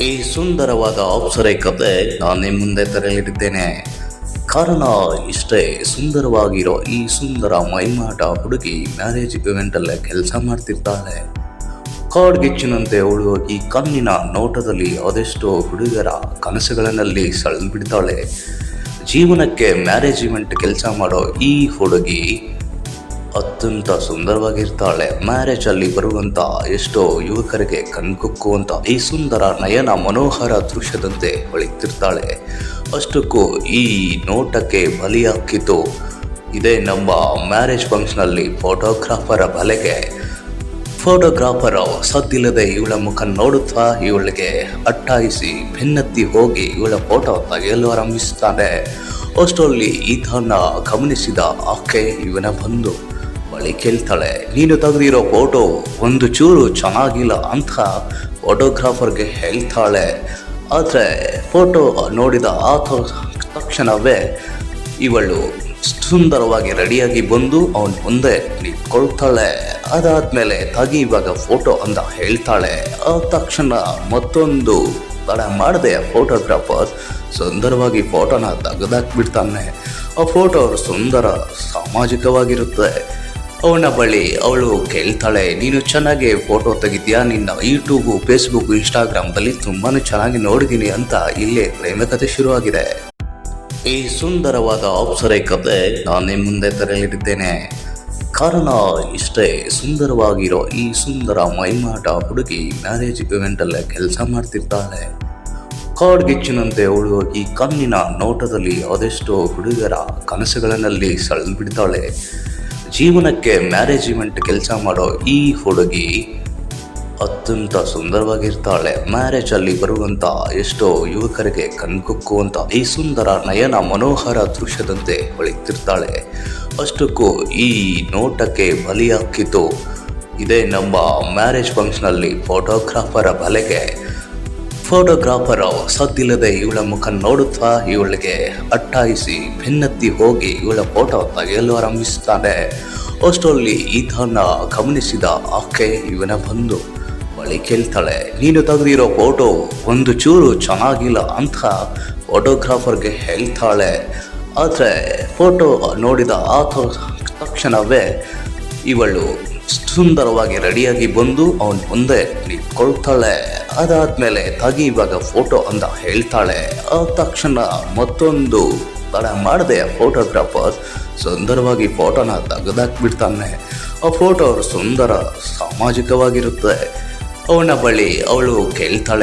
ಈ ಸುಂದರವಾದ ಅಪ್ಸರೆ ಕತೆ ನಾನು ನಿಮ್ಮ ಮುಂದೆ ತರಲಿದ್ದೇನೆ ಕಾರಣ ಇಷ್ಟೇ, ಸುಂದರವಾಗಿರೋ ಈ ಸುಂದರ ಮೈಮಾಟ ಹುಡುಗಿ ಮ್ಯಾರೇಜ್ ಇವೆಂಟಲ್ಲೇ ಕೆಲಸ ಮಾಡ್ತಿರ್ತಾಳೆ. ಕಾಡ್ಗಿಚ್ಚಿನಂತೆ ಅವಳು ಈ ಕಣ್ಣಿನ ನೋಟದಲ್ಲಿ ಅದೆಷ್ಟೋ ಹುಡುಗರ ಕನಸುಗಳನ್ನಲ್ಲಿ ಸೆಳೆದು ಜೀವನಕ್ಕೆ ಮ್ಯಾರೇಜ್ ಇವೆಂಟ್ ಕೆಲಸ ಮಾಡೋ ಈ ಹುಡುಗಿ ಅತ್ಯಂತ ಸುಂದರವಾಗಿರ್ತಾಳೆ. ಮ್ಯಾರೇಜ್ ಅಲ್ಲಿ ಬರುವಂತ ಎಷ್ಟೋ ಯುವಕರಿಗೆ ಕಣ್ಕುಕ್ಕುವಂತ ಈ ಸುಂದರ ನಯನ ಮನೋಹರ ದೃಶ್ಯದಂತೆ ಹೊಳಿತಿರ್ತಾಳೆ. ಅಷ್ಟಕ್ಕೂ ಈ ನೋಟಕ್ಕೆ ಬಲಿಯಾಕಿತು ಇದೇ ನಮ್ಮ ಮ್ಯಾರೇಜ್ ಫಂಕ್ಷನಲ್ಲಿ ಫೋಟೋಗ್ರಾಫರ ಬಲೆಗೆ. ಫೋಟೋಗ್ರಾಫರ್ ಸದ್ದಿಲ್ಲದೆ ಇವಳ ಮುಖ ನೋಡುತ್ತಾ ಇವಳಿಗೆ ಅಟ್ಟಾಯಿಸಿ ಬೆನ್ನತ್ತಿ ಹೋಗಿ ಇವಳ ಫೋಟೋ ತೆಗೆಯಲು ಆರಂಭಿಸುತ್ತಾನೆ ಅಷ್ಟರಲ್ಲಿ ಈತನ ಗಮನಿಸಿದ ಆಕೆ ಇವನ ಬಂದು ಕೇಳ್ತಾಳೆ. ನೀನು ತೆಗೆದಿರೋ ಫೋಟೋ ಒಂದು ಚೂರು ಚೆನ್ನಾಗಿಲ್ಲ ಅಂತ ಫೋಟೋಗ್ರಾಫರ್ಗೆ ಹೇಳ್ತಾಳೆ. ಆದರೆ ಫೋಟೋ ನೋಡಿದ ಆ ತ- ತಕ್ಷಣವೇ ಇವಳು ಸುಂದರವಾಗಿ ರೆಡಿಯಾಗಿ ಬಂದು ಅವನ ಮುಂದೆ ನಿಂತ್ಕೊಳ್ತಾಳೆ. ಅದಾದಮೇಲೆ ತಗಿ ಇವಾಗ ಫೋಟೋ ಅಂತ ಹೇಳ್ತಾಳೆ. ಆ ತಕ್ಷಣ ಮತ್ತೊಂದು ತಡ ಮಾಡದೆ ಫೋಟೋಗ್ರಾಫರ್ ಸುಂದರವಾಗಿ ಫೋಟೋನ ತೆಗೆದಾಕ್ಬಿಡ್ತಾನೆ. ಆ ಫೋಟೋ ಸುಂದರ ಸಾಮಾಜಿಕವಾಗಿರುತ್ತೆ. ಅವನ ಬಳಿ ಅವಳು ಕೇಳ್ತಾಳೆ, ನೀನು ಚೆನ್ನಾಗಿ ಫೋಟೋ ತೆಗಿದ್ಯಾ? ನಿನ್ನ ಯೂಟ್ಯೂಬು ಫೇಸ್ಬುಕ್ ಇನ್ಸ್ಟಾಗ್ರಾಮ್ದಲ್ಲಿ ತುಂಬಾ ಚೆನ್ನಾಗಿ ನೋಡಿದ್ದೀನಿ ಅಂತ ಇಲ್ಲೇ ಪ್ರೇಮ ಕಥೆ ಶುರುವಾಗಿದೆ. ಈ ಸುಂದರವಾದ ಅಪ್ಸರೆ ಕತೆ ನಾನು ಮುಂದೆ ತರಲಿದ್ದೇನೆ ಕಾರಣ ಇಷ್ಟೇ, ಸುಂದರವಾಗಿರೋ ಈ ಸುಂದರ ಮೈಮಾಟ ಹುಡುಗಿ ಮ್ಯಾರೇಜ್ ಇವೆಂಟಲ್ಲೇ ಕೆಲಸ ಮಾಡ್ತಿರ್ತಾಳೆ. ಕಾಡ್ಗಿಚ್ಚಿನಂತೆ ಅವಳು ಈ ಕಣ್ಣಿನ ನೋಟದಲ್ಲಿ ಅದೆಷ್ಟೋ ಹುಡುಗರ ಕನಸುಗಳನ್ನಲ್ಲಿ ಸೆಳೆದು ಬಿಡ್ತಾಳೆ ಜೀವನಕ್ಕೆ ಮ್ಯಾರೇಜ್ಮೆಂಟ್ ಕೆಲಸ ಮಾಡೋ ಈ ಹುಡುಗಿ ಅತ್ಯಂತ ಸುಂದರವಾಗಿರ್ತಾಳೆ. ಮ್ಯಾರೇಜ್ ಅಲ್ಲಿ ಬರುವಂತ ಎಷ್ಟೋ ಯುವಕರಿಗೆ ಕಣ್ಕುಕ್ಕುವಂತ ಈ ಸುಂದರ ನಯನ ಮನೋಹರ ದೃಶ್ಯದಂತೆ ಹೊಳಿತಿರ್ತಾಳೆ. ಅಷ್ಟಕ್ಕೂ ಈ ನೋಟಕ್ಕೆ ಬಲಿಯಾಕಿತು ಇದೇ ನಮ್ಮ ಮ್ಯಾರೇಜ್ ಫಂಕ್ಷನಲ್ಲಿ ಫೋಟೋಗ್ರಾಫರ ಬಲೆಗೆ ಫೋಟೋಗ್ರಾಫರ್ ಸದ್ದಿಲ್ಲದೆ ಇವಳ ಮುಖ ನೋಡುತ್ತಾ ಇವಳಿಗೆ ಅಟ್ಟಾಯಿಸಿ ಬೆನ್ನತ್ತಿ ಹೋಗಿ ಇವಳ ಫೋಟೋ ತೆಗೆಯಲು ಆರಂಭಿಸುತ್ತಾನೆ. ಅಷ್ಟರಲ್ಲಿ ಈತನ ಗಮನಿಸಿದ ಆಕೆ ಇವನ ಬಂದು ಬಳಿ ಕೇಳ್ತಾಳೆ, ನೀನು ತೆಗೆದಿರೋ ಫೋಟೋ ಒಂದು ಚೂರು ಚೆನ್ನಾಗಿಲ್ಲ ಅಂತ ಫೋಟೋಗ್ರಾಫರ್ಗೆ ಹೇಳ್ತಾಳೆ. ಆದರೆ ಫೋಟೋ ನೋಡಿದ ಆತ ತಕ್ಷಣವೇ ಇವಳು ಸುಂದರವಾಗಿ ರೆಡಿಯಾಗಿ ಬಂದು ಅವನ್ ಮುಂದೆ ನಿಂತ್ಕೊಳ್ತಾಳೆ. ಅದಾದ್ಮೇಲೆ ತಗಿ ಇವಾಗ ಫೋಟೋ ಅಂತ ಹೇಳ್ತಾಳೆ. ಆ ತಕ್ಷಣ ಮತ್ತೊಂದು ತಡ ಮಾಡದೆ ಫೋಟೋಗ್ರಾಫರ್ ಸುಂದರವಾಗಿ ಫೋಟೋನ ತೆಗೆದಾಕ್ಬಿಡ್ತಾನೆ. ಆ ಫೋಟೋ ಸುಂದರ ಸಾಮಾಜಿಕವಾಗಿರುತ್ತೆ. ಅವನ ಬಳಿ ಅವಳು ಕೇಳ್ತಾಳೆ.